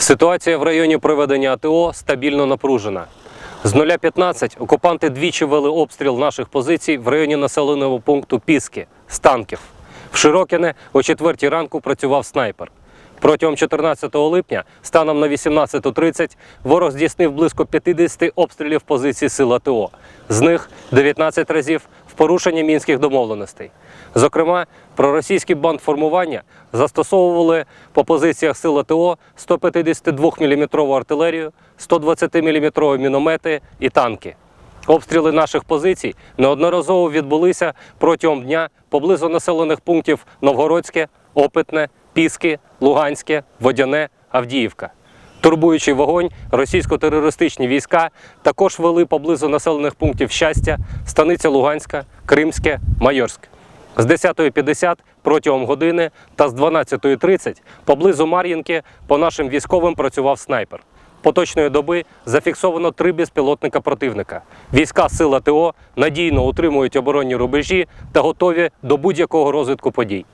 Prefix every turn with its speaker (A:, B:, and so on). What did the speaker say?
A: Ситуація в районі проведення АТО стабільно напружена. З 0.15 окупанти двічі вели обстріл наших позицій в районі населеного пункту Піски з танків. В Широкине о 4 ранку працював снайпер. Протягом 14 липня, станом на 18.30, ворог здійснив близько 50 обстрілів позицій сил АТО. З них 19 разів в порушенні мінських домовленостей. Зокрема, проросійські бандформування застосовували по позиціях сил АТО 152 мм артилерію, 120 мм міномети і танки. Обстріли наших позицій неодноразово відбулися протягом дня поблизу населених пунктів Новгородське, Опитне, Піски, Луганське, Водяне, Авдіївка. Турбуючий вогонь російсько-терористичні війська також вели поблизу населених пунктів Щастя, Станиця Луганська, Кримське, Майорськ. З 10.50 протягом години та з 12.30 поблизу Мар'їнки по нашим військовим працював снайпер. Поточної доби зафіксовано три безпілотника противника. Війська сил АТО надійно утримують оборонні рубежі та готові до будь-якого розвитку подій.